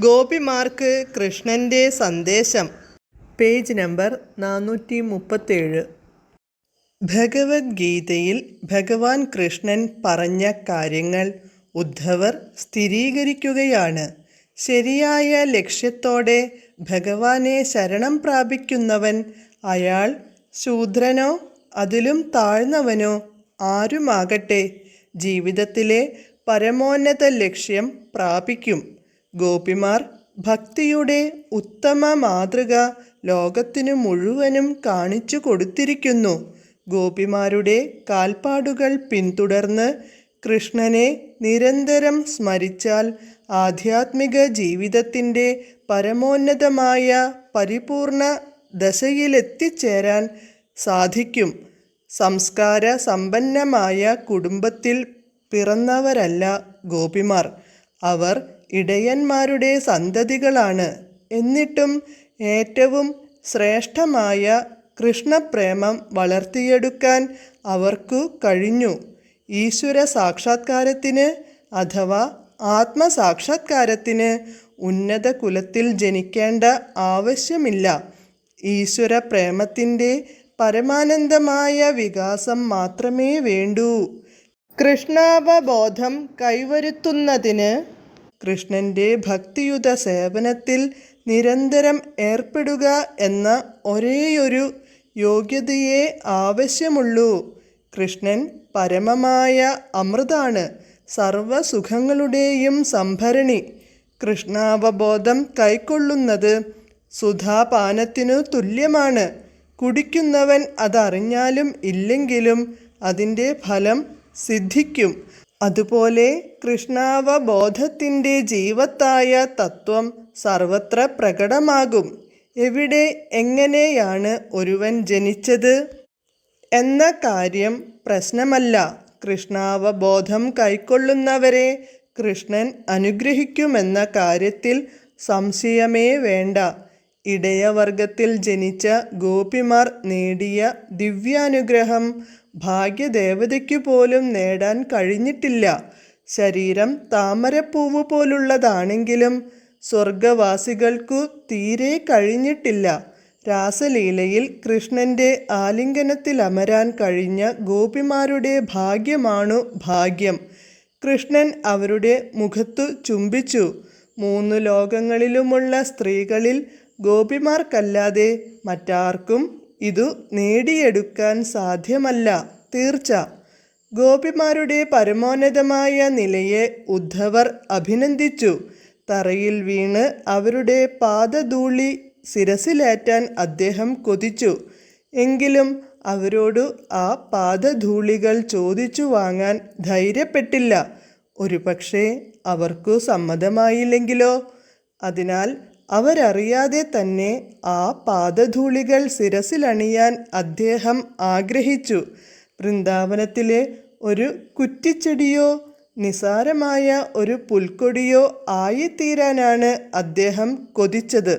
ഗോപിമാർക്ക് കൃഷ്ണന്റെ സന്ദേശം. Page number നാനൂറ്റി മുപ്പത്തേഴ് ഭഗവത്ഗീതയിൽ ഭഗവാൻ കൃഷ്ണൻ പറഞ്ഞ കാര്യങ്ങൾ ഉദ്ധവർ സ്ഥിരീകരിക്കുകയാണ്. ശരിയായ ലക്ഷ്യത്തോടെ ഭഗവാനെ ശരണം പ്രാപിക്കുന്നവൻ അയാൾ ശൂദ്രനോ അതിലും താഴ്ന്നവനോ ആരുമാകട്ടെ ജീവിതത്തിലെ പരമോന്നത ലക്ഷ്യം പ്രാപിക്കും. ഗോപിമാർ ഭക്തിയുടെ ഉത്തമ മാതൃക ലോകത്തിനു മുഴുവനും കാണിച്ചു കൊടുത്തിരിക്കുന്നു. ഗോപിമാരുടെ കാൽപ്പാടുകൾ പിന്തുടർന്ന് കൃഷ്ണനെ നിരന്തരം സ്മരിച്ചാൽ ആധ്യാത്മിക ജീവിതത്തിന്റെ പരമോന്നതമായ പരിപൂർണ ദശയിലെത്തിച്ചേരാൻ സാധിക്കും. സംസ്കാര സമ്പന്നമായ കുടുംബത്തിൽ പിറന്നവരല്ല ഗോപിമാർ. അവർ ഇടയന്മാരുടെ സന്തതികളാണ്. എന്നിട്ടും ഏറ്റവും ശ്രേഷ്ഠമായ കൃഷ്ണപ്രേമം വളർത്തിയെടുക്കാൻ അവർക്കു കഴിഞ്ഞു. ഈശ്വര സാക്ഷാത്കാരത്തിന് അഥവാ ആത്മസാക്ഷാത്കാരത്തിന് ഉന്നത കുലത്തിൽ ജനിക്കേണ്ട ആവശ്യമില്ല. ഈശ്വര പ്രേമത്തിന്റെ പരമാനന്ദമായ വികാസം മാത്രമേ വേണ്ടൂ. കൃഷ്ണാവബോധം കൈവരുത്തുന്നതിന് കൃഷ്ണന്റെ ഭക്തിയുത സേവനത്തിൽ നിരന്തരം ഏർപ്പെടുക എന്ന ഒരേയൊരു യോഗ്യതയെ ആവശ്യമുള്ളൂ. കൃഷ്ണൻ പരമമായ അമൃതാണ് സർവസുഖങ്ങളുടെയും സംഭരണി. കൃഷ്ണാവബോധം കൈക്കൊള്ളുന്നത് സുധാപാനത്തിനു തുല്യമാണ്. കുടിക്കുന്നവൻ അതറിഞ്ഞാലും ഇല്ലെങ്കിലും അതിന്റെ ഫലം സിദ്ധിക്കും. അതുപോലെ കൃഷ്ണാവബോധത്തിന്റെ ജീവത്തായ തത്വം സർവത്ര പ്രകടമാകും. എവിടെ എങ്ങനെയാണ് ഒരുവൻ ജനിച്ചത്? എന്ന കാര്യം പ്രശ്നമല്ല. കൃഷ്ണാവബോധം കൈക്കൊള്ളുന്നവരെ കൃഷ്ണൻ അനുഗ്രഹിക്കുമെന്ന കാര്യത്തിൽ സംശയമേ വേണ്ട. ഇടയവർഗത്തിൽ ജനിച്ച ഗോപിമാർ നേടിയ ദിവ്യാനുഗ്രഹം ഭാഗ്യദേവതയ്ക്കു പോലും നേടാൻ കഴിഞ്ഞിട്ടില്ല. ശരീരം താമരപ്പൂവ് പോലുള്ളതാണെങ്കിലും സ്വർഗവാസികൾക്കു തീരെ കഴിഞ്ഞിട്ടില്ല. രാസലീലയിൽ കൃഷ്ണന്റെ ആലിംഗനത്തിലമരാൻ കഴിഞ്ഞ ഗോപിമാരുടെ ഭാഗ്യമാണു ഭാഗ്യം. കൃഷ്ണൻ അവരുടെ മുഖത്തു ചുംബിച്ചു. മൂന്നു ലോകങ്ങളിലുമുള്ള സ്ത്രീകളിൽ ഗോപിമാർക്കല്ലാതെ മറ്റാർക്കും ഇതു നേടിയെടുക്കാൻ സാധ്യമല്ല. തീർച്ച. ഗോപിമാരുടെ പരമോന്നതമായ നിലയെ ഉദ്ധവർ അഭിനന്ദിച്ചു. തറയിൽ വീണ് അവരുടെ പാദധൂളി ശിരസിലേറ്റാൻ അദ്ദേഹം കൊതിച്ചു. എങ്കിലും അവരോട് ആ പാദധൂളികൾ ചോദിച്ചു വാങ്ങാൻ ധൈര്യപ്പെട്ടില്ല. ഒരുപക്ഷെ അവർക്കു സമ്മതമായില്ലെങ്കിലോ? അതിനാൽ അവരറിയാതെ തന്നെ ആ പാദധൂളികൾ ശിരസിലണിയാൻ അദ്ദേഹം ആഗ്രഹിച്ചു. വൃന്ദാവനത്തിലെ ഒരു കുറ്റിച്ചെടിയോ നിസാരമായ ഒരു പുൽക്കൊടിയോ ആയിത്തീരാനാണ് അദ്ദേഹം കൊതിച്ചത്.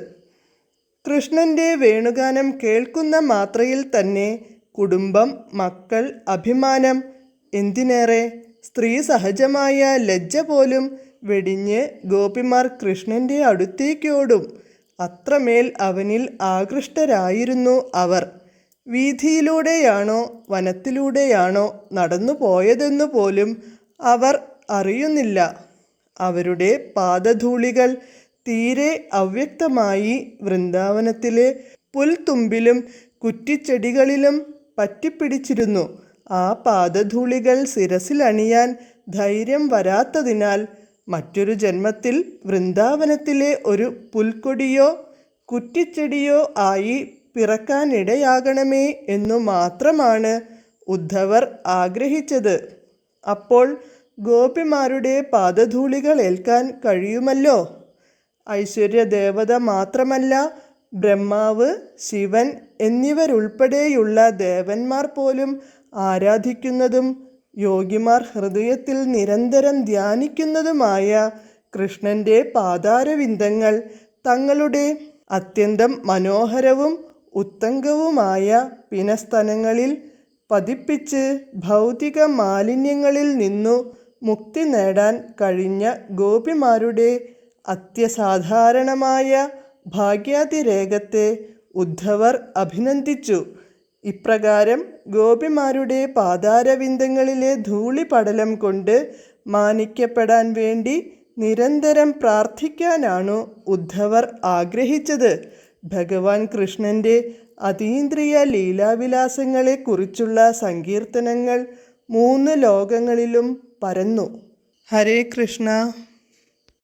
കൃഷ്ണന്റെ വേണുഗാനം കേൾക്കുന്ന മാത്രയിൽ തന്നെ കുടുംബം മക്കൾ അഭിമാനം എന്തിനേറെ സ്ത്രീ സഹജമായ ലജ്ജ പോലും വെടിഞ്ഞ് ഗോപിമാർ കൃഷ്ണന്റെ അടുത്തേക്കോടും. അത്രമേൽ അവനിൽ ആകൃഷ്ടരായിരുന്നു അവർ. വീഥിയിലൂടെയാണോ വനത്തിലൂടെയാണോ നടന്നു പോയതെന്നു പോലും അവർ അറിയുന്നില്ല. അവരുടെ പാദധൂളികൾ തീരെ അവ്യക്തമായി വൃന്ദാവനത്തിലെ പുൽത്തുമ്പിലും കുറ്റിച്ചെടികളിലും പറ്റിപ്പിടിച്ചിരുന്നു. ആ പാദധൂളികൾ ശിരസിലണിയാൻ ധൈര്യം വരാത്തതിനാൽ മറ്റൊരു ജന്മത്തിൽ വൃന്ദാവനത്തിലെ ഒരു പുൽക്കൊടിയോ കുറ്റിച്ചെടിയോ ആയി പിറക്കാനിടയാകണമേ എന്നു മാത്രമാണ് ഉദ്ധവർ ആഗ്രഹിച്ചത്. അപ്പോൾ ഗോപിമാരുടെ പാദധൂളികൾ ഏൽക്കാൻ കഴിയുമല്ലോ? ഐശ്വര്യദേവത മാത്രമല്ല ബ്രഹ്മാവ് ശിവൻ എന്നിവരുൾപ്പെടെയുള്ള ദേവന്മാർ പോലും ആരാധിക്കുന്നതും യോഗിമാർ ഹൃദയത്തിൽ നിരന്തരം ധ്യാനിക്കുന്നതുമായ കൃഷ്ണന്റെ പാതാരവിന്ദങ്ങൾ തങ്ങളുടെ അത്യന്തം മനോഹരവും ഉത്തംഗവുമായ പിനസ്തനങ്ങളിൽ പതിപ്പിച്ച് ഭൗതിക മാലിന്യങ്ങളിൽ നിന്നു മുക്തി നേടാൻ കഴിഞ്ഞ ഗോപിമാരുടെ അത്യസാധാരണമായ ഭാഗ്യാതിരേകത്തെ ഉദ്ധവർ അഭിനന്ദിച്ചു. ഇപ്രകാരം ഗോപിമാരുടെ പാതാരവിന്ദങ്ങളിലെ ധൂളിപടലം കൊണ്ട് മാനിക്കപ്പെടാൻ വേണ്ടി നിരന്തരം പ്രാർത്ഥിക്കാനാണു ഉദ്ധവർ ആഗ്രഹിച്ചത്. ഭഗവാൻ കൃഷ്ണന്റെ അതീന്ദ്രിയ ലീലാവിലാസങ്ങളെക്കുറിച്ചുള്ള സങ്കീർത്തനങ്ങൾ മൂന്ന് ലോകങ്ങളിലും പരന്നു. ഹരേ കൃഷ്ണ.